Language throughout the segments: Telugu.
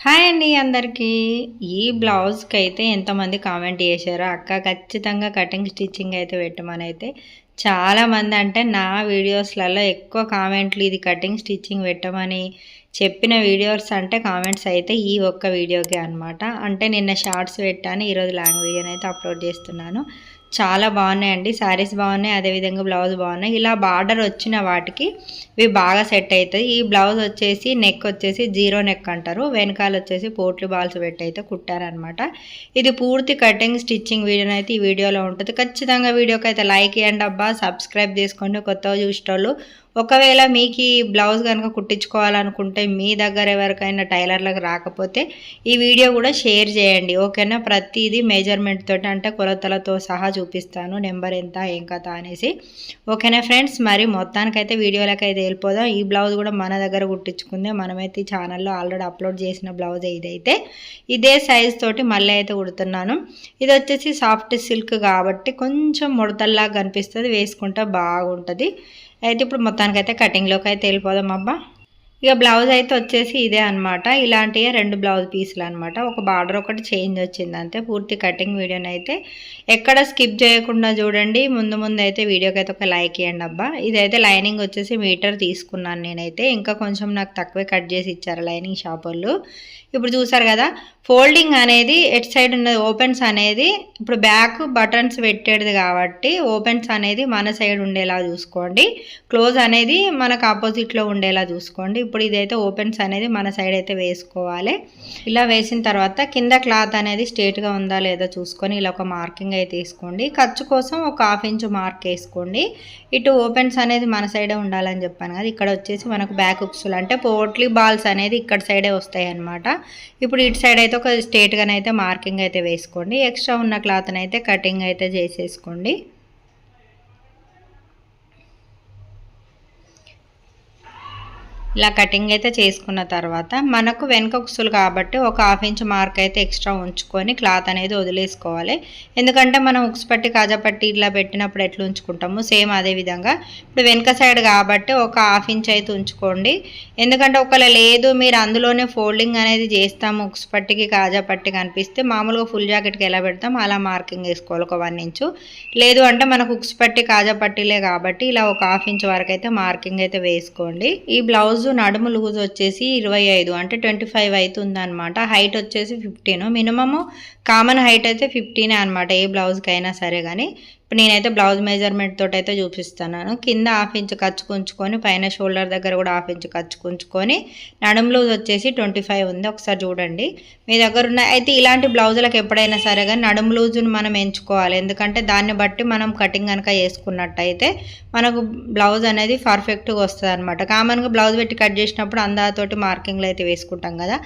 హాయ్ అండి అందరికీ. ఈ బ్లౌజ్కి అయితే ఎంతమంది కామెంట్ చేశారో అక్క ఖచ్చితంగా కటింగ్ స్టిచ్చింగ్ అయితే పెట్టమని అయితే చాలామంది అంటే నా వీడియోస్లలో ఎక్కువ కామెంట్లు ఇది కటింగ్ స్టిచ్చింగ్ పెట్టమని చెప్పిన వీడియోస్ అంటే కామెంట్స్ అయితే ఈ ఒక్క వీడియోకి అనమాట అంటే నిన్న షార్ట్స్ పెట్టాను ఈరోజు లాంగ్ వీడియోని అయితే అప్లోడ్ చేస్తున్నాను. చాలా బాగున్నాయండి. శారీస్ బాగున్నాయి. అదేవిధంగా బ్లౌజ్ బాగున్నాయి. ఇలా బార్డర్ వచ్చిన వాటికి ఇవి బాగా సెట్ అవుతాయి. ఈ బ్లౌజ్ వచ్చేసి నెక్ వచ్చేసి జీరో నెక్ అంటారు. వెనకాల వచ్చేసి పోట్లు బాల్స్ పెట్టి అయితే కుట్టారనమాట ఇది పూర్తి కటింగ్ స్టిచ్చింగ్ వీడియో అయితే ఈ వీడియోలో ఉంటుంది. ఖచ్చితంగా వీడియోకి అయితే లైక్ ఇవ్వండి అబ్బా. సబ్స్క్రైబ్ చేసుకోండి. కొత్తగా చూసేటోళ్ళు ఒకవేళ మీకు ఈ బ్లౌజ్ కనుక కుట్టించుకోవాలనుకుంటే మీ దగ్గర ఎవరికైనా టైలర్లకు రాకపోతే ఈ వీడియో కూడా షేర్ చేయండి ఓకేనా? ప్రతిదీ మెజర్మెంట్ తోటి అంటే కొలతలతో సహా చూపిస్తాను నెంబర్ ఎంత ఏం కథ అనేసి. ఓకేనా ఫ్రెండ్స్ మరి మొత్తానికైతే వీడియోలకు అయితే వెళ్ళిపోదాం. ఈ బ్లౌజ్ కూడా మన దగ్గర కుట్టించుకుందే. మనమైతే ఈ ఛానల్లో ఆల్రెడీ అప్లోడ్ చేసిన బ్లౌజ్ ఇదైతే. ఇదే సైజ్ తోటి మళ్ళీ అయితే కుడుతున్నాను. ఇది వచ్చేసి సాఫ్ట్ సిల్క్ కాబట్టి కొంచెం ముడతల్లాగా కనిపిస్తుంది. వేసుకుంటే బాగుంటుంది. అయితే ఇప్పుడు మొత్తానికైతే కటింగ్లోకి అయితే వెళ్ళిపోదాం అబ్బా. ఇక బ్లౌజ్ అయితే వచ్చేసి ఇదే అనమాట ఇలాంటివి రెండు బ్లౌజ్ పీసులు అనమాట ఒక బార్డర్ ఒకటి చేంజ్ వచ్చింది అంతే. పూర్తి కటింగ్ వీడియోని అయితే ఎక్కడ స్కిప్ చేయకుండా చూడండి. ముందు ముందు అయితే వీడియోకి అయితే ఒక లైక్ ఇవ్వండి అబ్బా. ఇదైతే లైనింగ్ వచ్చేసి మీటర్ తీసుకున్నాను నేనైతే. ఇంకా కొంచెం నాకు తక్కువే కట్ చేసి ఇచ్చారు లైనింగ్ షాప్ వాళ్ళు. ఇప్పుడు చూసారు కదా ఫోల్డింగ్ అనేది ఎట్ సైడ్ ఉన్నది? ఓపెన్స్ అనేది ఇప్పుడు బ్యాక్ బటన్స్ పెట్టేది కాబట్టి ఓపెన్స్ అనేది మన సైడ్ ఉండేలా చూసుకోండి. క్లోజ్ అనేది మనకు ఆపోజిట్లో ఉండేలా చూసుకోండి. ఇప్పుడు ఇదైతే ఓపెన్స్ అనేది మన సైడ్ అయితే వేసుకోవాలి. ఇలా వేసిన తర్వాత కింద క్లాత్ అనేది స్ట్రేట్గా ఉందా లేదా చూసుకొని ఇలా ఒక మార్కింగ్ అయితే తీసుకోండి. ఖర్చు కోసం ఒక హాఫ్ ఇంచ్ మార్క్ వేసుకోండి. ఇటు ఓపెన్స్ అనేది మన సైడే ఉండాలని చెప్పాను కదా ఇక్కడ వచ్చేసి మనకు బ్యాక్ ఉక్సులు అంటే పోట్లీ బాల్స్ అనేది ఇక్కడ సైడే వస్తాయి అనమాట ఇప్పుడు ఇటు సైడ్ అయితే ఒక స్ట్రేట్గానైతే మార్కింగ్ అయితే వేసుకోండి. ఎక్స్ట్రా ఉన్న క్లాత్ని అయితే కటింగ్ అయితే చేసేసుకోండి. ఇలా కటింగ్ అయితే చేసుకున్న తర్వాత మనకు వెనక కుసులు కాబట్టి ఒక హాఫ్ ఇంచ్ మార్క్ అయితే ఎక్స్ట్రా ఉంచుకొని క్లాత్ అనేది వదిలేసుకోవాలి. ఎందుకంటే మనం ఉక్స్ పట్టి కాజాపట్టి ఇట్లా పెట్టినప్పుడు ఎట్లా ఉంచుకుంటాము సేమ్ అదే విధంగా. ఇప్పుడు వెనక సైడ్ కాబట్టి ఒక హాఫ్ ఇంచ్ అయితే ఉంచుకోండి. ఎందుకంటే ఒకవేళ లేదు మీరు అందులోనే ఫోల్డింగ్ అనేది చేస్తాము ఉక్స్ పట్టికి కాజాపట్టి కనిపిస్తే మామూలుగా ఫుల్ జాకెట్కి ఎలా పెడతాం అలా మార్కింగ్ వేసుకోవాలి ఒక వన్ ఇంచు లేదు అంటే మనకు ఉక్స్ పట్టి కాజా పట్టిలే కాబట్టి ఇలా ఒక హాఫ్ ఇంచ్ వరకు అయితే మార్కింగ్ అయితే వేసుకోండి. ఈ బ్లౌజ్ నడుము లూజ్ వచ్చేసి ఇరవై ఐదు అంటే ట్వంటీ ఫైవ్ అవుతుందనమాట హైట్ వచ్చేసి ఫిఫ్టీన్ మినిమము కామన్ హైట్ అయితే ఫిఫ్టీనే అనమాట ఏ బ్లౌజ్కి అయినా సరే కానీ ఇప్పుడు నేనైతే బ్లౌజ్ మెజర్మెంట్ తోటి అయితే చూపిస్తున్నాను. కింద హాఫ్ ఇంచ్ కచ్చుకుంచుకొని పైన షోల్డర్ దగ్గర కూడా హాఫ్ ఇంచ్ కచ్చుకుంచుకొని నడుములో వచ్చేసి ట్వంటీ ఫైవ్ ఉంది. ఒకసారి చూడండి. మీ దగ్గర ఉన్న అయితే ఇలాంటి బ్లౌజులకు ఎప్పుడైనా సరే కానీ నడుము లూజును మనం ఎంచుకోవాలి. ఎందుకంటే దాన్ని బట్టి మనం కటింగ్ కనుక వేసుకున్నట్టయితే మనకు బ్లౌజ్ అనేది పర్ఫెక్ట్గా వస్తుంది అనమాట కామన్గా బ్లౌజ్ పెట్టి కట్ చేసినప్పుడు అందాతోటి మార్కింగ్లు అయితే వేసుకుంటాం కదా.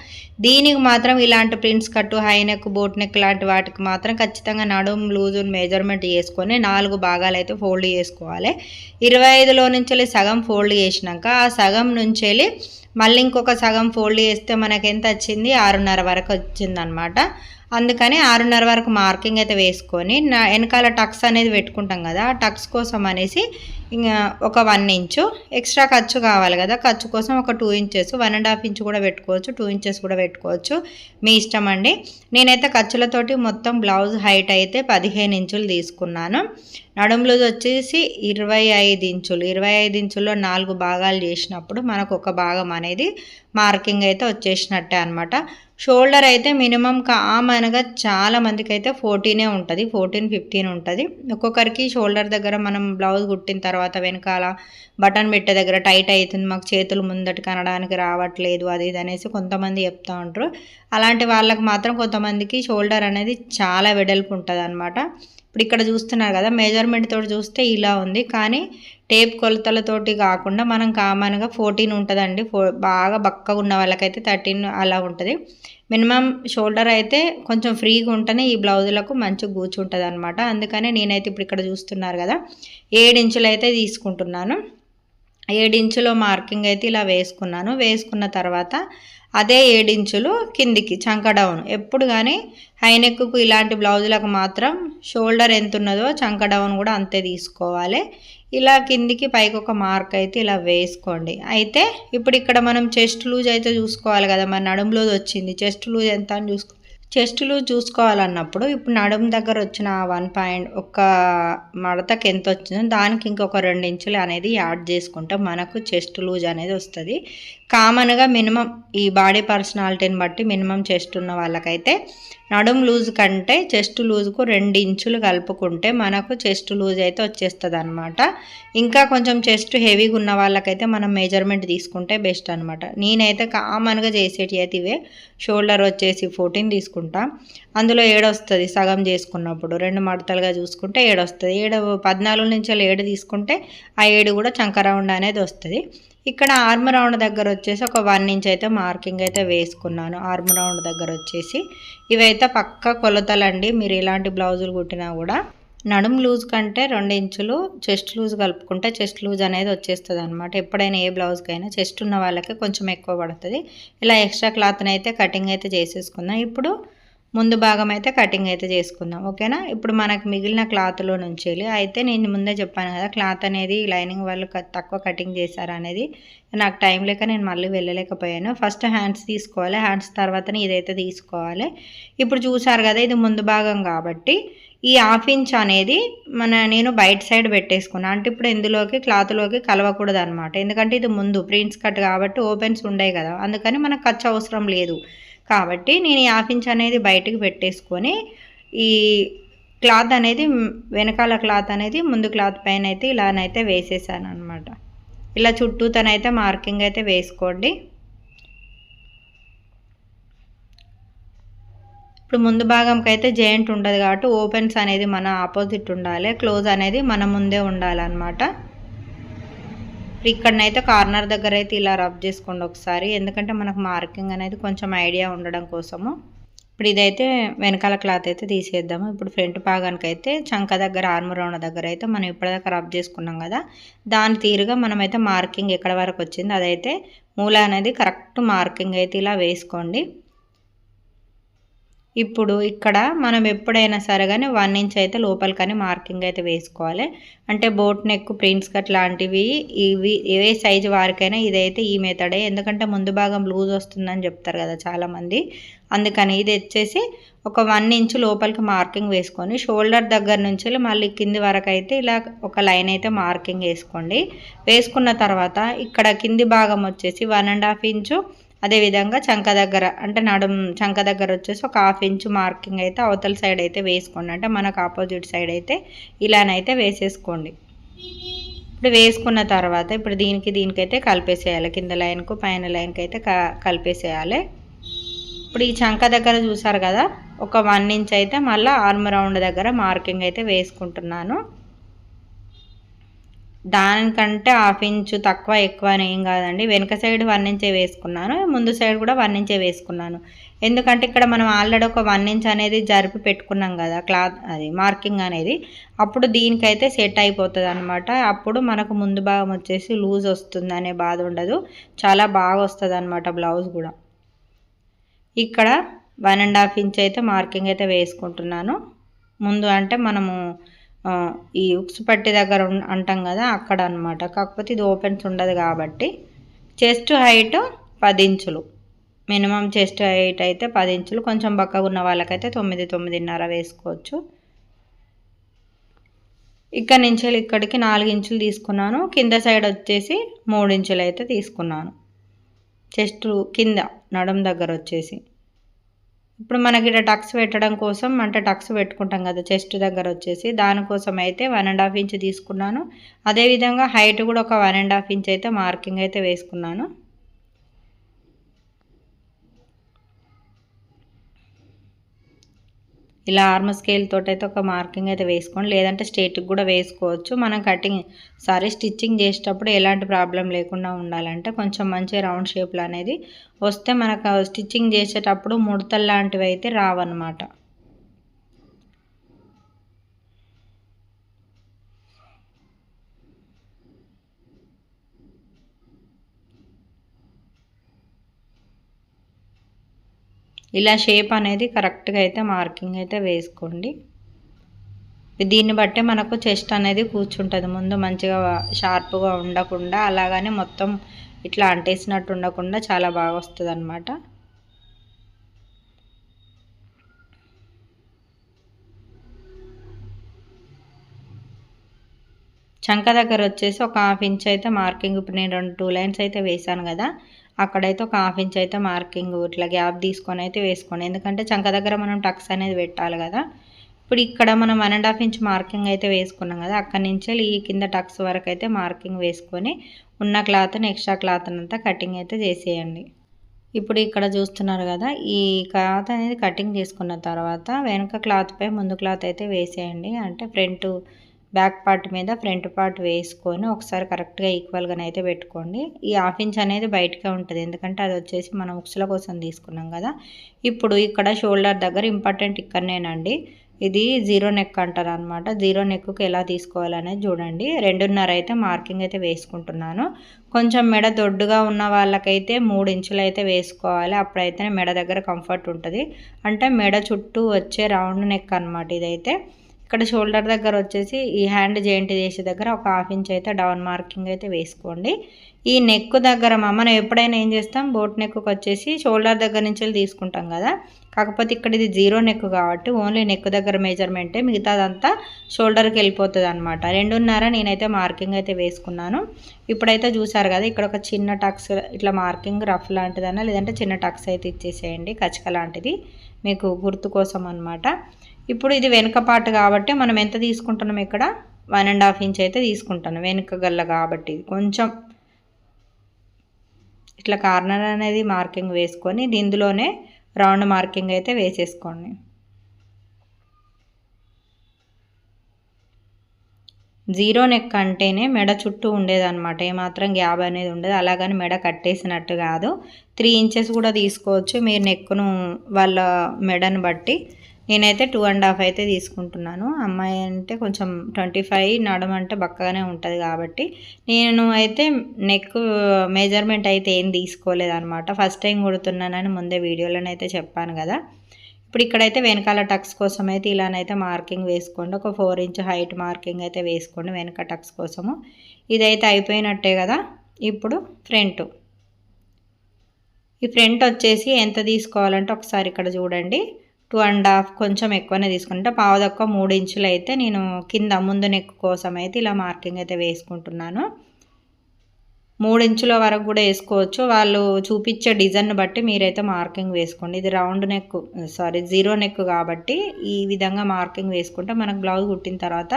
దీనికి మాత్రం ఇలాంటి ప్రింట్స్ కట్టు హై నెక్ బోట్ నెక్ లాంటి వాటికి మాత్రం ఖచ్చితంగా నడుము లూజును మెజర్మెంట్ చేసుకొని నాలుగు భాగాలు అయితే ఫోల్డ్ చేసుకోవాలి. ఇరవై ఐదులో నుంచి సగం ఫోల్డ్ చేసినాక ఆ సగం నుంచి మళ్ళీ ఇంకొక సగం ఫోల్డ్ చేస్తే మనకి ఎంత వచ్చింది? ఆరున్నర వరకు వచ్చిందనమాట అందుకని ఆరున్నర వరకు మార్కింగ్ అయితే వేసుకొని నా వెనకాల టక్స్ అనేది పెట్టుకుంటాం కదా ఆ టక్స్ కోసం అనేసి ఇంకా ఒక వన్ ఇంచు. ఎక్స్ట్రా ఖర్చు కావాలి కదా ఖర్చు కోసం ఒక two inches one and half inch కూడా పెట్టుకోవచ్చు టూ ఇంచెస్ కూడా పెట్టుకోవచ్చు. మీ ఇష్టం అండి. నేనైతే ఖర్చులతోటి మొత్తం బ్లౌజ్ హైట్ అయితే పదిహేను ఇంచులు తీసుకున్నాను. నడుములు వచ్చేసి ఇరవై ఐదు ఇంచులు. ఇరవై ఐదు ఇంచుల్లో నాలుగు భాగాలు చేసినప్పుడు మనకు ఒక భాగం అనేది మార్కింగ్ అయితే వచ్చేసినట్టే అనమాట షోల్డర్ అయితే మినిమం కామన్గా చాలా మందికి అయితే ఫోర్టీనే ఉంటుంది ఫోర్టీన్ ఫిఫ్టీన్ ఉంటుంది. ఒక్కొక్కరికి షోల్డర్ దగ్గర మనం బ్లౌజ్ కుట్టిన తర్వాత వెనకాల బటన్ పెట్టే దగ్గర టైట్ అవుతుంది మాకు చేతులు ముందటి కనడానికి రావట్లేదు అది ఇది అనేసి కొంతమంది చెప్తూ ఉంటారు. అలాంటి వాళ్ళకి మాత్రం కొంతమందికి షోల్డర్ అనేది చాలా వెడల్పు ఉంటుంది అనమాట ఇప్పుడు ఇక్కడ చూస్తున్నారు కదా మెజర్మెంట్ తోటి చూస్తే ఇలా ఉంది. కానీ టేప్ కొలతలతోటి కాకుండా మనం కామన్గా ఫోర్టీన్ ఉంటుందండి. ఫో బాగా బక్కగా ఉన్న వాళ్ళకైతే థర్టీన్ అలా ఉంటుంది. మినిమం షోల్డర్ అయితే కొంచెం ఫ్రీగా ఉంటేనే ఈ బ్లౌజులకు మంచి కూర్చుంటుంది అనమాట అందుకనే నేనైతే ఇప్పుడు ఇక్కడ చూస్తున్నారు కదా ఏడు ఇంచులు అయితే తీసుకుంటున్నాను. ఏడించులో మార్కింగ్ అయితే ఇలా వేసుకున్నాను. వేసుకున్న తర్వాత అదే ఏడించులు కిందికి చంక డౌన్. ఎప్పుడు కానీ హైనెక్కు ఇలాంటి బ్లౌజులకు మాత్రం షోల్డర్ ఎంత ఉన్నదో చంక డౌన్ కూడా అంతే తీసుకోవాలి. ఇలా కిందికి పైకి ఒక మార్క్ అయితే ఇలా వేసుకోండి. అయితే ఇప్పుడు ఇక్కడ మనం చెస్ట్ లూజ్ అయితే చూసుకోవాలి కదా మన నడుము లూజ్ వచ్చింది. చెస్ట్ లూజ్ ఎంత అని చూసుకో చెస్ట్ లూజ్ చూసుకోవాలన్నప్పుడు ఇప్పుడు నడుము దగ్గర వచ్చిన వన్ పాయింట్ ఒక మడతకి ఎంత వచ్చిందో దానికి ఇంకొక రెండు ఇంచులు అనేది యాడ్ చేసుకుంటే మనకు చెస్ట్ లూజ్ అనేది వస్తుంది. కామన్గా మినిమం ఈ బాడీ పర్సనాలిటీని బట్టి మినిమం చెస్ట్ ఉన్న వాళ్ళకైతే నడుం లూజ్ కంటే చెస్ట్ లూజ్కు రెండు ఇంచులు కలుపుకుంటే మనకు చెస్ట్ లూజ్ అయితే వచ్చేస్తుంది అనమాట ఇంకా కొంచెం చెస్ట్ హెవీగా ఉన్న వాళ్ళకైతే మనం మెజర్మెంట్ తీసుకుంటే బెస్ట్ అనమాట నేనైతే కామన్గా చేసేటి అయితే ఇవే. షోల్డర్ వచ్చేసి ఫోర్టీన్ తీసుకుంటా. అందులో ఏడొస్తుంది సగం చేసుకున్నప్పుడు. రెండు మడతలుగా చూసుకుంటే ఏడొస్తుంది. ఏడు పద్నాలుగు నుంచి ఏడు తీసుకుంటే ఆ ఏడు కూడా చంకరౌండ్ అనేది వస్తుంది. ఇక్కడ ఆర్మ్ రౌండ్ దగ్గర వచ్చేసి ఒక వన్ ఇంచ్ అయితే మార్కింగ్ అయితే వేసుకున్నాను. ఆర్మ్ రౌండ్ దగ్గర వచ్చేసి ఇవైతే పక్క కొలతలండి. మీరు ఇలాంటి బ్లౌజులు కుట్టినా కూడా నడుము లూజ్ కంటే రెండు ఇంచులు చెస్ట్ లూజ్ కలుపుకుంటే చెస్ట్ లూజ్ అనేది వచ్చేస్తుంది అనమాట ఎప్పుడైనా ఏ బ్లౌజ్కైనా చెస్ట్ ఉన్న వాళ్ళకి కొంచెం ఎక్కువ పడుతుంది. ఇలా ఎక్స్ట్రా క్లాత్ని అయితే కటింగ్ అయితే చేసేసుకుందాం. ఇప్పుడు ముందు భాగం అయితే కటింగ్ అయితే చేసుకుందాం ఓకేనా? ఇప్పుడు మనకు మిగిలిన క్లాత్లో నుంచి అయితే నేను ముందే చెప్పాను కదా క్లాత్ అనేది లైనింగ్ వాళ్ళు తక్కువ కటింగ్ చేశారు అనేది నాకు టైం లేక నేను మళ్ళీ వెళ్ళలేకపోయాను. ఫస్ట్ హ్యాండ్స్ తీసుకోవాలి హ్యాండ్స్ తర్వాతనే ఇదైతే తీసుకోవాలి. ఇప్పుడు చూసారు కదా ఇది ముందు భాగం కాబట్టి ఈ హాఫ్ ఇంచ్ అనేది మన నేను బయట సైడ్ పెట్టేసుకున్నాను అంటే ఇప్పుడు ఇందులోకి క్లాత్లోకి కలవకూడదు అనమాట ఎందుకంటే ఇది ముందు ప్రింట్స్ కట్ కాబట్టి ఓపెన్స్ ఉండేవి కదా అందుకని మనకు ఖర్చు అవసరం లేదు. కాబట్టి నేను ఈ హాఫ్ ఇంచ్ అనేది బయటకు పెట్టేసుకొని ఈ క్లాత్ అనేది వెనకాల క్లాత్ అనేది ముందు క్లాత్ పైన అయితే ఇలానైతే వేసేసాను అనమాట ఇలా చుట్టూతనైతే మార్కింగ్ అయితే వేసుకోండి. ఇప్పుడు ముందు భాగంకి అయితే జాయింట్ ఉండదు కాబట్టి ఓపెన్స్ అనేది మన ఆపోజిట్ ఉండాలి. క్లోజ్ అనేది మన ముందే ఉండాలన్నమాట. ఇక్కడనైతే కార్నర్ దగ్గర అయితే ఇలా రబ్ చేసుకోండి ఒకసారి. ఎందుకంటే మనకు మార్కింగ్ అనేది కొంచెం ఐడియా ఉండడం కోసము. ఇప్పుడు ఇదైతే వెనకాల క్లాత్ అయితే తీసేద్దాము. ఇప్పుడు ఫ్రంట్ భాగానికి అయితే చంక దగ్గర ఆర్మరౌండ్ దగ్గర అయితే మనం ఇప్పటిదాకా రబ్ చేసుకున్నాం కదా. దాని తీరుగా మనమైతే మార్కింగ్ ఎక్కడ వరకు వచ్చింది అదైతే మూల అనేది కరెక్ట్ మార్కింగ్ అయితే ఇలా వేసుకోండి. ఇప్పుడు ఇక్కడ మనం ఎప్పుడైనా సరే కానీ వన్ ఇంచ్ అయితే లోపలికని మార్కింగ్ అయితే వేసుకోవాలి. అంటే బోట్ నెక్ ప్రింట్స్ కట్ లాంటివి ఇవి ఏ సైజు వారికైనా ఇదైతే ఈ మెథడే ఎందుకంటే ముందు భాగం లూజ్ వస్తుందని చెప్తారు కదా చాలామంది. అందుకని ఇది వచ్చేసి ఒక వన్ ఇంచ్ లోపలికి మార్కింగ్ వేసుకొని షోల్డర్ దగ్గర నుంచి మళ్ళీ కింది వరకు అయితే ఇలా ఒక లైన్ అయితే మార్కింగ్ వేసుకోండి. వేసుకున్న తర్వాత ఇక్కడ కింది భాగం వచ్చేసి వన్ అండ్ హాఫ్ ఇంచు అదేవిధంగా చంక దగ్గర అంటే నడుం చంక దగ్గర వచ్చేసి ఒక హాఫ్ ఇంచు మార్కింగ్ అయితే అవతల సైడ్ అయితే వేసుకోండి. అంటే మనకు ఆపోజిట్ సైడ్ అయితే ఇలానైతే వేసేసుకోండి. ఇప్పుడు వేసుకున్న తర్వాత ఇప్పుడు దీనికి దీనికైతే కలిపేసేయాలి. కింద లైన్కు పైన లైన్కి అయితే కలిపేసేయాలి. ఇప్పుడు ఈ చంక దగ్గర చూసారు కదా ఒక వన్ ఇంచ్ అయితే మళ్ళీ ఆర్మ్ రౌండ్ దగ్గర మార్కింగ్ అయితే వేసుకుంటున్నాను. దానికంటే హాఫ్ ఇంచు తక్కువ ఎక్కువ అని ఏం కాదండి. వెనుక సైడ్ వన్ ఇంచే వేసుకున్నాను. ముందు సైడ్ కూడా వన్ ఇంచే వేసుకున్నాను. ఎందుకంటే ఇక్కడ మనం ఆల్రెడీ ఒక వన్ ఇంచ్ అనేది జరిపి పెట్టుకున్నాం కదా క్లాత్ అది మార్కింగ్ అనేది. అప్పుడు దీనికైతే సెట్ అయిపోతుంది అనమాట అప్పుడు మనకు ముందు భాగం వచ్చేసి లూజ్ వస్తుంది అనే బాధ ఉండదు. చాలా బాగా వస్తుంది అనమాట బ్లౌజ్ కూడా. ఇక్కడ వన్ అండ్ హాఫ్ ఇంచ్ అయితే మార్కింగ్ అయితే వేసుకుంటున్నాను. ముందు అంటే మనము ఈ ఉక్స్ పట్టి దగ్గర అంటాం కదా అక్కడ అనమాట కాకపోతే ఇది ఓపెన్స్ ఉండదు కాబట్టి చెస్ట్ హైట్ పది ఇంచులు. మినిమం చెస్ట్ హైట్ అయితే పది ఇంచులు. కొంచెం బక్కగా ఉన్న వాళ్ళకైతే తొమ్మిది తొమ్మిదిన్నర వేసుకోవచ్చు. ఇక్కడ నుంచి ఇక్కడికి నాలుగు ఇంచులు తీసుకున్నాను. కింద సైడ్ వచ్చేసి మూడు ఇంచులు అయితే తీసుకున్నాను. చెస్ట్ కింద నడుం దగ్గర వచ్చేసి. ఇప్పుడు మనకి ఇక్కడ టక్స్ పెట్టడం కోసం అంటే టక్స్ పెట్టుకుంటాం కదా చెస్ట్ దగ్గర వచ్చేసి. దానికోసం అయితే వన్ అండ్ హాఫ్ ఇంచ్ తీసుకున్నాను. అదేవిధంగా హైట్ కూడా ఒక వన్ అండ్ హాఫ్ ఇంచ్ అయితే మార్కింగ్ అయితే వేసుకున్నాను. ఇలా ఆర్మ్ స్కేల్ తోటి అయితే ఒక మార్కింగ్ అయితే వేసుకోండి. లేదంటే స్ట్రేట్కి కూడా వేసుకోవచ్చు. మనం కటింగ్ సారీ స్టిచ్చింగ్ చేసేటప్పుడు ఎలాంటి ప్రాబ్లం లేకుండా ఉండాలంటే కొంచెం మంచి రౌండ్ షేప్లు అనేది వస్తే మనకు స్టిచ్చింగ్ చేసేటప్పుడు ముడతలు లాంటివి అయితే రావన్నమాట. ఇలా షేప్ అనేది కరెక్ట్గా అయితే మార్కింగ్ అయితే వేసుకోండి. దీన్ని బట్టే మనకు చెస్ట్ అనేది కూర్చుంటుంది. ముందు మంచిగా షార్ప్గా ఉండకుండా అలాగనే మొత్తం ఇట్లా అంటేసినట్టు ఉండకుండా చాలా బాగా వస్తుంది అనమాట చంక దగ్గర వచ్చేసి ఒక హాఫ్ ఇంచ్ అయితే మార్కింగ్ ఇప్పుడు నేను రెండు టూ లైన్స్ అయితే వేసాను కదా. అక్కడైతే ఒక హాఫ్ ఇంచ్ అయితే మార్కింగ్ ఇట్లా గ్యాప్ తీసుకొని అయితే వేసుకోండి. ఎందుకంటే చంక దగ్గర మనం టక్స్ అనేది పెట్టాలి కదా. ఇప్పుడు ఇక్కడ మనం one and half inch marking అయితే వేసుకున్నాం కదా అక్కడి నుంచి ఈ కింద టక్స్ వరకు అయితే మార్కింగ్ వేసుకొని ఉన్న క్లాత్ని ఎక్స్ట్రా క్లాత్ అంతా కటింగ్ అయితే చేసేయండి. ఇప్పుడు ఇక్కడ చూస్తున్నారు కదా ఈ క్లాత్ అనేది కటింగ్ చేసుకున్న తర్వాత వెనుక క్లాత్పై ముందు క్లాత్ అయితే వేసేయండి. అంటే ఫ్రంట్ బ్యాక్ పార్ట్ మీద ఫ్రంట్ పార్ట్ వేసుకొని ఒకసారి కరెక్ట్గా ఈక్వల్గానైతే పెట్టుకోండి. ఈ హాఫ్ ఇంచ్ అనేది బయటకే ఉంటుంది. ఎందుకంటే అది వచ్చేసి మనం ఉక్స్ల కోసం తీసుకున్నాం కదా. ఇప్పుడు ఇక్కడ షోల్డర్ దగ్గర ఇంపార్టెంట్ ఇక్కడనేనండి. ఇది జీరో నెక్ అంటారు అనమాట జీరో నెక్కు ఎలా తీసుకోవాలనేది చూడండి. రెండున్నర అయితే మార్కింగ్ అయితే వేసుకుంటున్నాను. కొంచెం మెడ దొడ్డుగా ఉన్న వాళ్ళకైతే మూడు ఇంచులు అయితే వేసుకోవాలి. అప్పుడైతే మెడ దగ్గర కంఫర్ట్ ఉంటుంది. అంటే మెడ చుట్టూ వచ్చే రౌండ్ నెక్ అనమాట ఇదైతే. ఇక్కడ షోల్డర్ దగ్గర వచ్చేసి ఈ హ్యాండ్ జాయింట్ చేసే దగ్గర ఒక హాఫ్ ఇంచ్ అయితే డౌన్ మార్కింగ్ అయితే వేసుకోండి. ఈ నెక్ దగ్గర మనం ఎప్పుడైనా ఏం చేస్తాం బోట్ నెక్కు వచ్చేసి షోల్డర్ దగ్గర నుంచి తీసుకుంటాం కదా. కాకపోతే ఇక్కడ ఇది జీరో నెక్ కాబట్టి ఓన్లీ నెక్ దగ్గర మెజర్మెంటే మిగతాదంతా షోల్డర్కి వెళ్ళిపోతుంది అనమాట రెండున్నర నేనైతే మార్కింగ్ అయితే వేసుకున్నాను. ఇప్పుడైతే చూసారు కదా ఇక్కడ ఒక చిన్న టక్స్ ఇట్లా మార్కింగ్ రఫ్ లాంటిదన్నా లేదంటే చిన్న టక్స్ అయితే ఇచ్చేసేయండి కచక లాంటిది మీకు గుర్తు కోసం అనమాట ఇప్పుడు ఇది వెనుక పార్ట్ కాబట్టి మనం ఎంత తీసుకుంటున్నాం ఇక్కడ? వన్ అండ్ హాఫ్ ఇంచ్ అయితే తీసుకుంటాను. వెనుక గల్ల కాబట్టి కొంచెం ఇట్లా కార్నర్ అనేది మార్కింగ్ వేసుకొని ఇందులోనే రౌండ్ మార్కింగ్ అయితే వేసేసుకోండి. జీరో నెక్ అంటేనే మెడ చుట్టూ ఉండేదన్నమాట. ఏమాత్రం గ్యాప్ అనేది ఉండదు. అలాగని మెడ కట్టేసినట్టు కాదు. త్రీ ఇంచెస్ కూడా తీసుకోవచ్చు. మీరు నెక్ను వాళ్ళ మెడను బట్టి నేనైతే టూ అండ్ హాఫ్ అయితే తీసుకుంటున్నాను. అమ్మాయి అంటే కొంచెం ట్వంటీ ఫైవ్ నడమ అంటే బక్కగానే ఉంటుంది కాబట్టి. నేను అయితే నెక్ మెజర్మెంట్ అయితే ఏం తీసుకోలేదు అనమాట ఫస్ట్ టైం కుడుతున్నానని ముందే వీడియోలోనైతే చెప్పాను కదా. ఇప్పుడు ఇక్కడైతే వెనకాల టక్స్ కోసం అయితే ఇలానైతే మార్కింగ్ వేసుకోండి. ఒక ఫోర్ ఇంచ్ హైట్ మార్కింగ్ అయితే వేసుకోండి వెనక టక్స్ కోసము. ఇదైతే అయిపోయినట్టే కదా. ఇప్పుడు ఫ్రంట్ ఈ ఫ్రంట్ వచ్చేసి ఎంత తీసుకోవాలంటే ఒకసారి ఇక్కడ చూడండి. టూ అండ్ హాఫ్ కొంచెం ఎక్కువనే తీసుకుంటే. పావు తక్కువ మూడు ఇంచులు అయితే నేను కింద ముందు నెక్ కోసం అయితే ఇలా మార్కింగ్ అయితే వేసుకుంటున్నాను. మూడు ఇంచుల వరకు కూడా వేసుకోవచ్చు. వాళ్ళు చూపించే డిజైన్ బట్టి మీరైతే మార్కింగ్ వేసుకోండి. ఇది round neck sorry zero neck కాబట్టి ఈ విధంగా మార్కింగ్ వేసుకుంటే మనకు బ్లౌజ్ కుట్టిన తర్వాత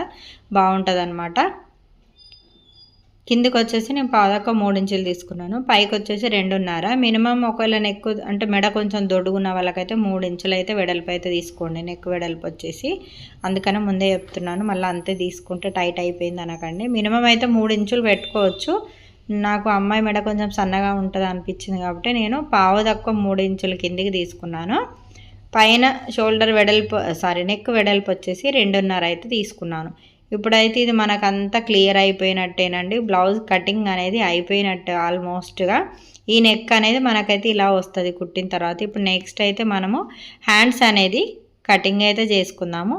బాగుంటుంది అనమాట కిందికి వచ్చేసి నేను పాదక మూడు ఇంచులు తీసుకున్నాను. పైకి వచ్చేసి రెండున్నర. మినిమం ఒకవేళ నెక్ అంటే మెడ కొంచెం దొడుగున్న వాళ్ళకైతే మూడు ఇంచులు అయితే వెడల్పు అయితే తీసుకోండి. నెక్ వెడల్పు వచ్చేసి అందుకని ముందే చెప్తున్నాను. మళ్ళీ అంతే తీసుకుంటే టైట్ అయిపోయింది అనకండి. మినిమం అయితే మూడు ఇంచులు పెట్టుకోవచ్చు. నాకు అమ్మాయి మెడ కొంచెం సన్నగా ఉంటుంది అనిపించింది కాబట్టి నేను పావు తక్కువ మూడు ఇంచుల కిందికి తీసుకున్నాను. పైన షోల్డర్ వెడల్పు సారీ నెక్ వెడల్పు వచ్చేసి రెండున్నర అయితే తీసుకున్నాను. ఇప్పుడైతే ఇది మనకంతా క్లియర్ అయిపోయినట్టేనండి. బ్లౌజ్ కటింగ్ అనేది అయిపోయినట్టు ఆల్మోస్ట్గా. ఈ నెక్ అనేది మనకైతే ఇలా వస్తుంది కుట్టిన తర్వాత. ఇప్పుడు నెక్స్ట్ అయితే మనము హ్యాండ్స్ అనేది కటింగ్ అయితే చేసుకుందాము.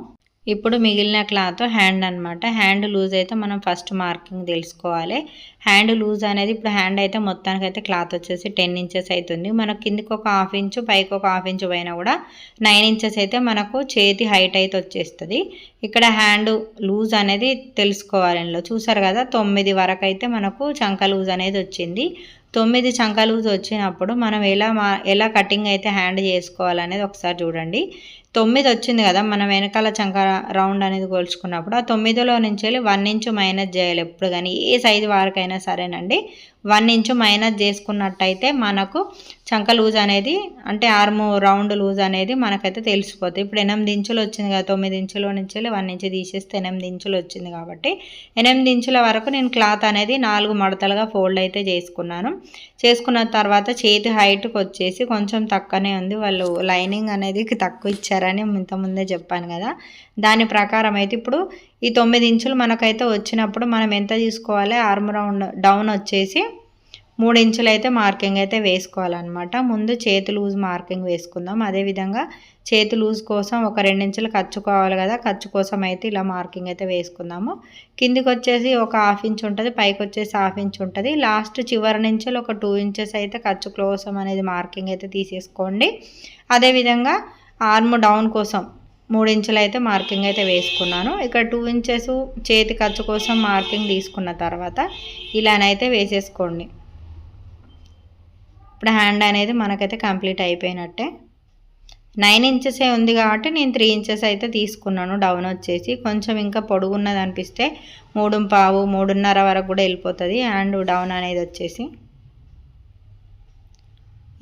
ఇప్పుడు మిగిలిన క్లాత్ హ్యాండ్ అనమాట హ్యాండ్ లూజ్ అయితే మనం ఫస్ట్ మార్కింగ్ తెలుసుకోవాలి. హ్యాండ్ లూజ్ అనేది ఇప్పుడు హ్యాండ్ అయితే మొత్తానికి అయితే క్లాత్ వచ్చేసి టెన్ ఇంచెస్ అవుతుంది మనకు కిందికి ఒక హాఫ్ ఇంచు పైకి ఒక హాఫ్ ఇంచు పైన కూడా నైన్ ఇంచెస్ అయితే మనకు చేతి హైట్ అయితే వచ్చేస్తుంది. ఇక్కడ హ్యాండ్ లూజ్ అనేది తెలుసుకోవాలి ఇందులో. చూసారు కదా తొమ్మిది వరకు అయితే మనకు చంక లూజ్ అనేది వచ్చింది. తొమ్మిది చంక లూజ్ వచ్చినప్పుడు మనం ఎలా మా ఎలా కటింగ్ అయితే హ్యాండ్ చేసుకోవాలనేది ఒకసారి చూడండి. తొమ్మిది వచ్చింది కదా మనం వెనకాల చంక రౌండ్ అనేది కోల్చుకున్నప్పుడు ఆ తొమ్మిదిలో నుంచి వెళ్ళి వన్ ఇంచు మైనస్ చేయాలి ఎప్పుడు కానీ. ఏ సైజు వారికైనా సరేనండి. వన్ ఇంచు మైనస్ చేసుకున్నట్టయితే మనకు చంక లూజ్ అనేది అంటే ఆర్ము రౌండ్ లూజ్ అనేది మనకైతే తెలిసిపోతుంది ఇప్పుడు ఎనిమిది ఇంచులు వచ్చింది కదా తొమ్మిది ఇంచుల నుంచి వెళ్ళి వన్ ఇంచు తీసేస్తే ఎనిమిది ఇంచులు వచ్చింది కాబట్టి ఎనిమిది ఇంచుల వరకు నేను క్లాత్ అనేది నాలుగు మడతలుగా ఫోల్డ్ అయితే చేసుకున్నాను. చేసుకున్న తర్వాత చేతి హైట్కి వచ్చేసి కొంచెం తక్కువనే ఉంది. వాళ్ళు లైనింగ్ అనేది తక్కువ ఇచ్చారు ఇచ్చారని ఇంతకుముందే చెప్పాను కదా. దాని ప్రకారం అయితే ఇప్పుడు ఈ తొమ్మిది ఇంచులు మనకైతే వచ్చినప్పుడు మనం ఎంత తీసుకోవాలి? ఆర్మ్ రౌండ్ డౌన్ వచ్చేసి మూడు ఇంచులు అయితే మార్కింగ్ అయితే వేసుకోవాలన్నమాట. ముందు చేతి లూజ్ మార్కింగ్ వేసుకుందాం. అదేవిధంగా చేతి లూజ్ కోసం ఒక ఇంచులు ఖర్చు కావాలి కదా. ఖర్చు కోసం అయితే ఇలా మార్కింగ్ అయితే వేసుకుందాము. కిందికి వచ్చేసి ఒక హాఫ్ ఇంచ్ ఉంటుంది. పైకి వచ్చేసి హాఫ్ ఇంచ్ ఉంటుంది. లాస్ట్ చివరి నుంచి ఒక టూ ఇంచెస్ అయితే ఖర్చు కోసం అనేది మార్కింగ్ అయితే తీసేసుకోండి. అదేవిధంగా ఆర్మ్ డౌన్ కోసం మూడు ఇంచులు అయితే మార్కింగ్ అయితే వేసుకున్నాను. ఇక్కడ టూ ఇంచెస్ చేతి ఖర్చు కోసం మార్కింగ్ తీసుకున్న తర్వాత ఇలానైతే వేసేసుకోండి. ఇప్పుడు హ్యాండ్ అనేది మనకైతే కంప్లీట్ అయిపోయినట్టే. నైన్ ఇంచెసే ఉంది కాబట్టి నేను త్రీ ఇంచెస్ అయితే తీసుకున్నాను డౌన్ వచ్చేసి. కొంచెం ఇంకా పొడుగున్నది అనిపిస్తే మూడు పావు మూడున్నర వరకు కూడా వెళ్ళిపోతుంది. హ్యాండ్ డౌన్ అనేది వచ్చేసి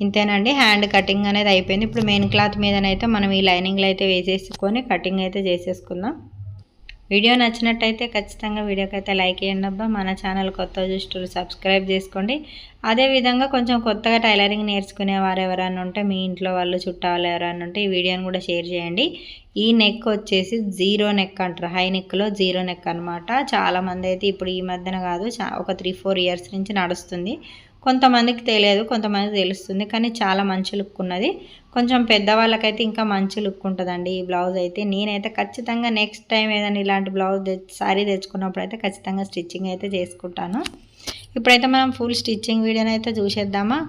ఇంతేనండి హ్యాండ్ కటింగ్ అనేది అయిపోయింది. ఇప్పుడు మెయిన్ క్లాత్ మీదనైతే మనం ఈ లైనింగ్లు అయితే వేసేసుకొని కటింగ్ అయితే చేసేసుకుందాం. వీడియో నచ్చినట్టయితే ఖచ్చితంగా వీడియోకి అయితే లైక్ చేయండి అబ్బా. మన ఛానల్ కొత్త చూస్తారు సబ్స్క్రైబ్ చేసుకోండి. అదేవిధంగా కొంచెం కొత్తగా టైలరింగ్ నేర్చుకునే వారు ఎవరైనా ఉంటే మీ ఇంట్లో వాళ్ళు చుట్టాలు ఎవరైనా ఉంటే ఈ వీడియోని కూడా షేర్ చేయండి. ఈ నెక్ వచ్చేసి జీరో నెక్ అంటారు. హై నెక్లో జీరో నెక్ అనమాట చాలామంది అయితే ఇప్పుడు ఈ మధ్యన కాదు ఒక త్రీ ఫోర్ ఇయర్స్ నుంచి నడుస్తుంది. కొంతమందికి తెలియదు కొంతమందికి తెలుస్తుంది కానీ చాలా మంచి లుక్ ఉన్నది. కొంచెం పెద్దవాళ్ళకైతే ఇంకా మంచి లుక్ ఉంటుందండి ఈ బ్లౌజ్ అయితే. నేనైతే ఖచ్చితంగా నెక్స్ట్ టైం ఏదైనా ఇలాంటి బ్లౌజ్ తెచ్చి శారీ తెచ్చుకున్నప్పుడు అయితే ఖచ్చితంగా స్టిచ్చింగ్ అయితే చేసుకుంటాను. ఇప్పుడైతే మనం ఫుల్ స్టిచ్చింగ్ వీడియోని అయితే చూసేద్దామా?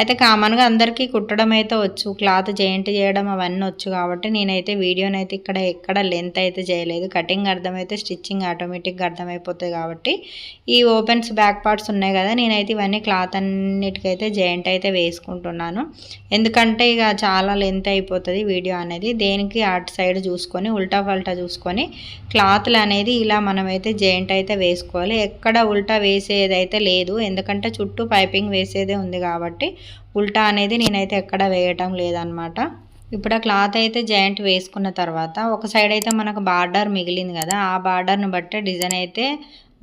అయితే కామన్గా అందరికీ కుట్టడం అయితే వచ్చు. క్లాత్ జాయింట్ చేయడం అవన్నీ వచ్చు కాబట్టి నేనైతే వీడియోని అయితే ఇక్కడ ఎక్కడ లెంత్ అయితే చేయలేదు కటింగ్ అర్థమైతే స్టిచ్చింగ్ ఆటోమేటిక్గా అర్థమైపోతుంది కాబట్టి ఈ ఓపెన్స్ బ్యాక్ పార్ట్స్ ఉన్నాయి కదా నేనైతే ఇవన్నీ క్లాత్ అన్నిటికైతే జాయింట్ అయితే వేసుకుంటున్నాను. ఎందుకంటే ఇక చాలా లెంత్ అయిపోతుంది వీడియో అనేది. దేనికి అటు సైడ్ చూసుకొని ఉల్టా పల్టా చూసుకొని క్లాత్లు అనేది ఇలా మనమైతే జాయింట్ అయితే వేసుకోవాలి. ఎక్కడ ఉల్టా వేసేదైతే లేదు. ఎందుకంటే చుట్టూ పైపింగ్ వేసేదే ఉంది కాబట్టి ఉల్టా అనేది నేనైతే ఎక్కడ వేయటం లేదనమాట ఇప్పుడు ఆ క్లాత్ అయితే జాయింట్ వేసుకున్న తర్వాత ఒక సైడ్ అయితే మనకు బార్డర్ మిగిలింది కదా ఆ బార్డర్ని బట్టే డిజైన్ అయితే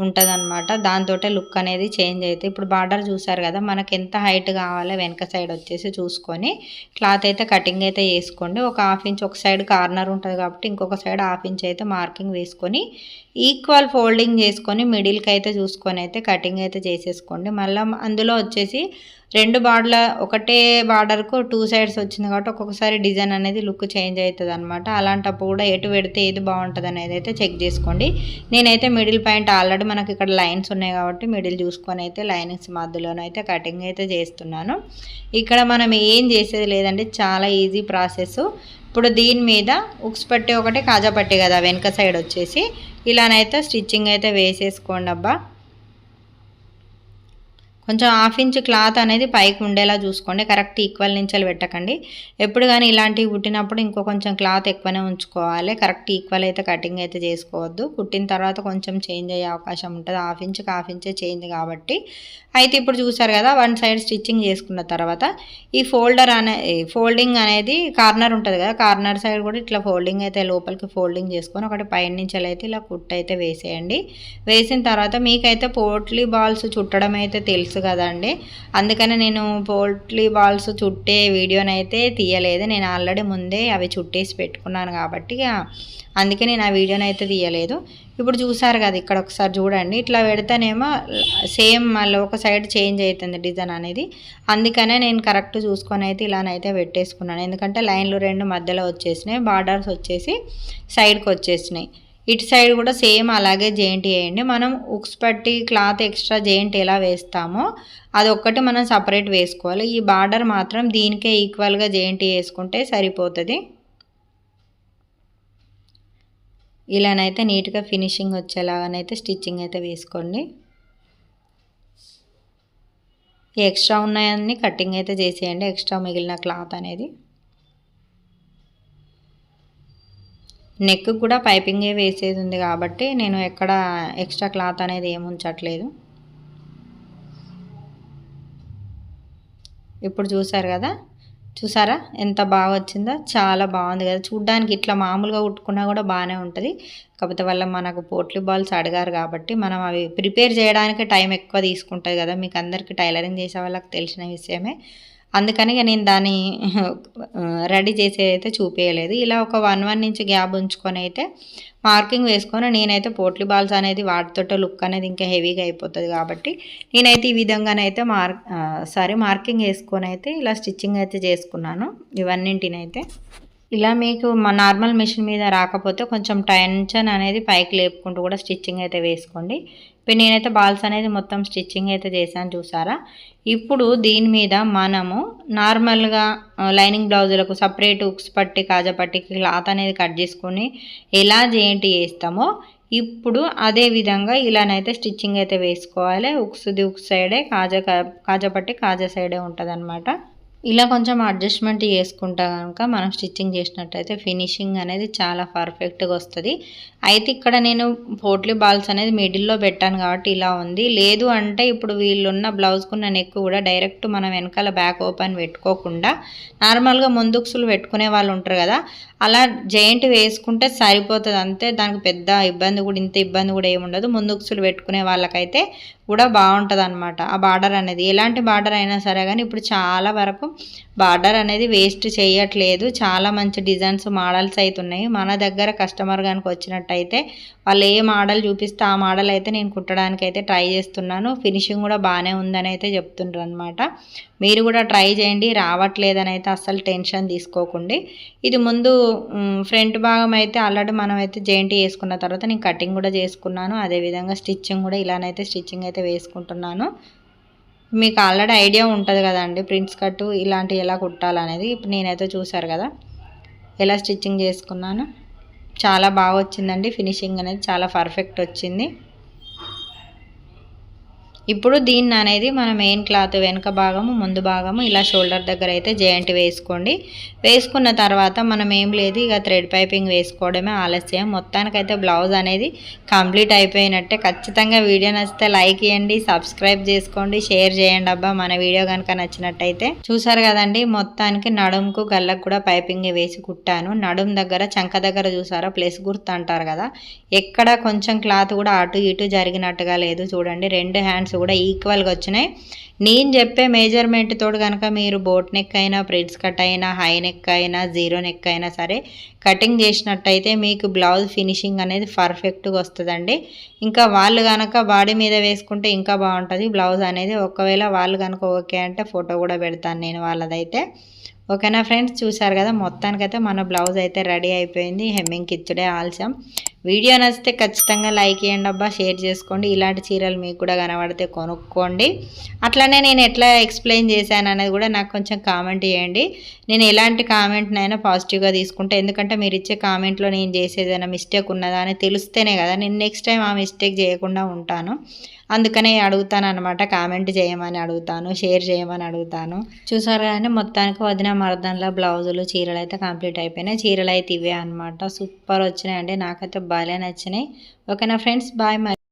ఉంటుందన్నమాట. దాంతో లుక్ అనేది చేంజ్ అయితే ఇప్పుడు బార్డర్ చూసారు కదా మనకి ఎంత హైట్ కావాలో వెనక సైడ్ వచ్చేసి చూసుకొని క్లాత్ అయితే కటింగ్ అయితే వేసుకోండి. ఒక హాఫ్ ఇంచ్ ఒక సైడ్ కార్నర్ ఉంటుంది కాబట్టి ఇంకొక సైడ్ హాఫ్ ఇంచ్ అయితే మార్కింగ్ వేసుకొని ఈక్వల్ ఫోల్డింగ్ చేసుకొని మిడిల్కి అయితే చూసుకొని అయితే కటింగ్ అయితే చేసేసుకోండి. మళ్ళీ అందులో వచ్చేసి రెండు బార్డర్ల ఒకటే బార్డర్కు టూ సైడ్స్ వచ్చింది కాబట్టి ఒక్కొక్కసారి డిజైన్ అనేది లుక్ చేంజ్ అవుతుంది అనమాట అలాంటప్పుడు కూడా ఎటు పెడితే ఏది బాగుంటుంది అనేది అయితే చెక్ చేసుకోండి. నేనైతే మిడిల్ పాయింట్ ఆల్రెడీ మనకి ఇక్కడ లైన్స్ ఉన్నాయి కాబట్టి మిడిల్ చూసుకొని అయితే లైనింగ్స్ మధ్యలోనైతే కటింగ్ అయితే చేస్తున్నాను. ఇక్కడ మనం ఏం చేసేది లేదండి చాలా ఈజీ ప్రాసెస్. ఇప్పుడు దీని మీద ఉక్స్ పట్టి ఒకటి కాజా పట్టి కదా వెనుక సైడ్ వచ్చేసి. ఇలానైతే స్టిచ్చింగ్ అయితే వేసేసుకోండి అబ్బా. కొంచెం హాఫ్ ఇంచ్ క్లాత్ అనేది పైకి ఉండేలా చూసుకోండి. కరెక్ట్ ఈక్వల్ నుంచెలు పెట్టకండి. ఎప్పుడు కానీ ఇలాంటివి కుట్టినప్పుడు ఇంకో కొంచెం క్లాత్ ఎక్కువనే ఉంచుకోవాలి. కరెక్ట్ ఈక్వల్ అయితే కటింగ్ అయితే చేసుకోవద్దు. కుట్టిన తర్వాత కొంచెం చేంజ్ అయ్యే అవకాశం ఉంటుంది. హాఫ్ ఇంచ్కి హాఫ్ ఇంచే చేంజ్ కాబట్టి. అయితే ఇప్పుడు చూసారు కదా వన్ సైడ్ స్టిచ్చింగ్ చేసుకున్న తర్వాత ఈ ఫోల్డర్ అనే ఫోల్డింగ్ అనేది కార్నర్ ఉంటుంది కదా కార్నర్ సైడ్ కూడా ఇట్లా ఫోల్డింగ్ అయితే లోపలికి ఫోల్డింగ్ చేసుకొని ఒకటి పైన నుంచి అయితే ఇలా కుట్ అయితే వేసేయండి. వేసిన తర్వాత మీకైతే పోట్లీ బాల్స్ చుట్టడం అయితే తెలుసు. కదండి. అందుకనే నేను పోల్ట్రీ బాల్స్ చుట్టే వీడియోనైతే తీయలేదు. నేను ఆల్రెడీ ముందే అవి చుట్టేసి పెట్టుకున్నాను కాబట్టి అందుకే నేను ఆ వీడియోని అయితే తీయలేదు. ఇప్పుడు చూసారు కదా ఇక్కడ ఒకసారి చూడండి. ఇట్లా పెడితేనేమో సేమ్ మళ్ళీ ఒక సైడ్ చేంజ్ అవుతుంది డిజైన్ అనేది. అందుకనే నేను కరెక్ట్ చూసుకొని అయితే ఇలానైతే పెట్టేసుకున్నాను. ఎందుకంటే లైన్లు రెండు మధ్యలో వచ్చేసినాయి బార్డర్స్ వచ్చేసి సైడ్కి వచ్చేసినాయి. ఇటు సైడ్ కూడా సేమ్ అలాగే జెయింట్ వేయండి మనం ఉక్స్ పట్టి క్లాత్ ఎక్స్ట్రా జెయింట్ ఎలా వేస్తామో అది ఒక్కటి మనం సపరేట్ వేసుకోవాలి. ఈ బార్డర్ మాత్రం దీనికే ఈక్వల్గా జెయింట్ వేసుకుంటే సరిపోతుంది. ఇలానైతే నీట్గా ఫినిషింగ్ వచ్చేలాగానైతే స్టిచ్చింగ్ అయితే వేసుకోండి. ఎక్స్ట్రా ఉన్నాయన్నీ కటింగ్ అయితే చేసేయండి. ఎక్స్ట్రా మిగిలిన క్లాత్ అనేది. నెక్ కూడా పైపింగే వేసేది ఉంది కాబట్టి నేను ఎక్కడ ఎక్స్ట్రా క్లాత్ అనేది ఏమి ఉంచట్లేదు. ఇప్పుడు చూసారు కదా? చూసారా? ఎంత బాగా వచ్చిందో? చాలా బాగుంది కదా? చూడ్డానికి ఇట్లా మామూలుగా కుట్టుకున్నా కూడా బాగానే ఉంటుంది. కాకపోతే వల్ల మనకు పోట్లీ బాల్స్ అడిగారు కాబట్టి మనం అవి ప్రిపేర్ చేయడానికి టైం ఎక్కువ తీసుకుంటుంది కదా? మీకు అందరికీ టైలరింగ్ చేసే వాళ్ళకి తెలిసిన విషయమే. అందుకని నేను దాన్ని రెడీ చేసి అయితే చూపించలేదు ఇలా ఒక వన్ వన్ నుంచి గ్యాప్ ఉంచుకొని అయితే మార్కింగ్ వేసుకొని నేనైతే పోట్లీ బాల్స్ అనేది వాటితో లుక్ అనేది ఇంకా హెవీగా అయిపోతుంది కాబట్టి నేనైతే ఈ విధంగానైతే మార్ సారీ మార్కింగ్ వేసుకొని అయితే ఇలా స్టిచ్చింగ్ అయితే చేసుకున్నాను ఇవన్నింటినైతే. ఇలా మీకు మా నార్మల్ మిషన్ మీద రాకపోతే కొంచెం టెన్షన్ అనేది పైకి లేపుకుంటూ కూడా స్టిచ్చింగ్ అయితే వేసుకోండి. ఇప్పుడు నేనైతే బాల్స్ అనేది మొత్తం స్టిచ్చింగ్ అయితే చేశాను చూసారా? ఇప్పుడు దీని మీద మనము నార్మల్గా లైనింగ్ బ్లౌజులకు సపరేట్ ఉక్స్ పట్టి కాజా పట్టికి క్లాత్ అనేది కట్ చేసుకొని ఎలా జేంటి వేస్తామో ఇప్పుడు అదే విధంగా ఇలానైతే స్టిచ్చింగ్ అయితే వేసుకోవాలి. ఉక్స్ది ఉక్స్ సైడే కాజా కాజా పట్టి కాజా సైడే ఉంటుంది ఇలా కొంచెం అడ్జస్ట్మెంట్ చేసుకుంటా కనుక మనం స్టిచ్చింగ్ చేసినట్టయితే ఫినిషింగ్ అనేది చాలా పర్ఫెక్ట్గా వస్తుంది. అయితే ఇక్కడ నేను పోట్లీ బాల్స్ అనేది మిడిల్లో పెట్టాను కాబట్టి ఇలా ఉంది. లేదు అంటే ఇప్పుడు వీళ్ళున్న బ్లౌజ్కున్న నెక్ కూడా డైరెక్ట్ మనం వెనకాల బ్యాక్ ఓపెన్ పెట్టుకోకుండా నార్మల్గా ముందుక్సులు పెట్టుకునే వాళ్ళు ఉంటారు కదా అలా జైంట్ వేసుకుంటే సరిపోతుంది. అంతే దానికి పెద్ద ఇబ్బంది కూడా ఇంత ఇబ్బంది కూడా ఏముండదు. ముందుక్సులు పెట్టుకునే వాళ్ళకైతే కూడా బాగుంటుంది అనమాట ఆ బార్డర్ అనేది ఎలాంటి బార్డర్ అయినా సరే కానీ ఇప్పుడు చాలా వరకు బార్డర్ అనేది వేస్ట్ చేయట్లేదు. చాలా మంచి డిజైన్స్ మోడల్స్ అవుతున్నాయి మన దగ్గర కస్టమర్ కనుక వచ్చినట్టయితే వాళ్ళు ఏ మోడల్ చూపిస్తే ఆ మోడల్ అయితే నేను కుట్టడానికి అయితే ట్రై చేస్తున్నాను. ఫినిషింగ్ కూడా బాగానే ఉందని అయితే చెప్తుండ్రు అనమాట మీరు కూడా ట్రై చేయండి. రావట్లేదని అయితే అస్సలు టెన్షన్ తీసుకోకండి. ఇది ముందు ఫ్రంట్ భాగం అయితే ఆల్రెడీ మనం అయితే జెయింట్ వేసుకున్న తర్వాత నేను కటింగ్ కూడా చేసుకున్నాను. అదేవిధంగా స్టిచ్చింగ్ కూడా ఇలానైతే స్టిచ్చింగ్ అయితే వేసుకుంటున్నాను. మీకు ఆల్రెడీ ఐడియా ఉంటుంది కదండి ప్రింట్స్ కట్టు ఇలాంటివి ఎలా కుట్టాలనేది. ఇప్పుడు నేనైతే చూసారు కదా ఎలా స్టిచ్చింగ్ చేసుకున్నాను. చాలా బాగా వచ్చిందండి ఫినిషింగ్ అనేది చాలా పర్ఫెక్ట్ వచ్చింది. ఇప్పుడు దీన్ని అనేది మన మెయిన్ క్లాత్ వెనుక భాగము ముందు భాగము ఇలా షోల్డర్ దగ్గర అయితే జాయింట్ వేసుకోండి. వేసుకున్న తర్వాత మనం ఏం లేదు ఇక థ్రెడ్ పైపింగ్ వేసుకోవడమే ఆలస్యం. మొత్తానికైతే బ్లౌజ్ అనేది కంప్లీట్ అయిపోయినట్టే. ఖచ్చితంగా వీడియో నచ్చితే లైక్ ఇవ్వండి సబ్స్క్రైబ్ చేసుకోండి షేర్ చేయండి. అబ్బా మన వీడియో కనుక నచ్చినట్టయితే. చూసారు కదండి మొత్తానికి నడుముకు గల్లకు కూడా పైపింగ్ వేసి కుట్టాను. నడుం దగ్గర చంక దగ్గర చూసారా ప్లేస్ గుర్తు అంటారు కదా. ఎక్కడ కొంచెం క్లాత్ కూడా అటు ఇటు జరిగినట్టుగా లేదు. చూడండి రెండు హ్యాండ్స్ కూడా ఈక్వల్గా వచ్చినాయి. నేను చెప్పే మెజర్మెంట్ తోడు కనుక మీరు బోట్ నెక్ అయినా ప్రిడ్స్ కట్ అయినా హై నెక్ అయినా జీరో నెక్ అయినా సరే కటింగ్ చేసినట్టయితే మీకు బ్లౌజ్ ఫినిషింగ్ అనేది పర్ఫెక్ట్గా వస్తుందండి. ఇంకా వాళ్ళు కనుక బాడీ మీద వేసుకుంటే ఇంకా బాగుంటుంది. బ్లౌజ్ అనేది ఒకవేళ వాళ్ళు కనుక ఓకే అంటే ఫోటో కూడా పెడతాను నేను వాళ్ళదైతే. ఓకేనా ఫ్రెండ్స్? చూసారు కదా మొత్తానికైతే మన బ్లౌజ్ అయితే రెడీ అయిపోయింది. హెమ్మింగ్ కిచ్చుడే ఆల్సం. వీడియో నచ్చితే ఖచ్చితంగా లైక్ చేయండి అబ్బా షేర్ చేసుకోండి. ఇలాంటి చీరలు మీకు కూడా కనబడితే కొనుక్కోండి. అట్లనే నేను ఎట్లా ఎక్స్ప్లెయిన్ చేశాను అనేది కూడా నాకు కొంచెం కామెంట్ చేయండి. నేను ఎలాంటి కామెంట్నైనా పాజిటివ్గా తీసుకుంటా. ఎందుకంటే మీరు ఇచ్చే కామెంట్లో నేను చేసేదైనా మిస్టేక్ ఉన్నదా అని తెలిస్తేనే కదా నేను నెక్స్ట్ టైం ఆ మిస్టేక్ చేయకుండా ఉంటాను. అందుకనే అడుగుతాను అనమాట కామెంట్ చేయమని అడుగుతాను షేర్ చేయమని అడుగుతాను. చూసారు కానీ మొత్తానికి వదిన మర్దంలో బ్లౌజులు చీరలు అయితే కంప్లీట్ అయిపోయినాయి. చీరలు అయితే ఇవే అనమాట సూపర్ వచ్చినాయండి. నాకైతే భలే నచ్చినాయి. ఓకేనా ఫ్రెండ్స్? బాయ్ మరి.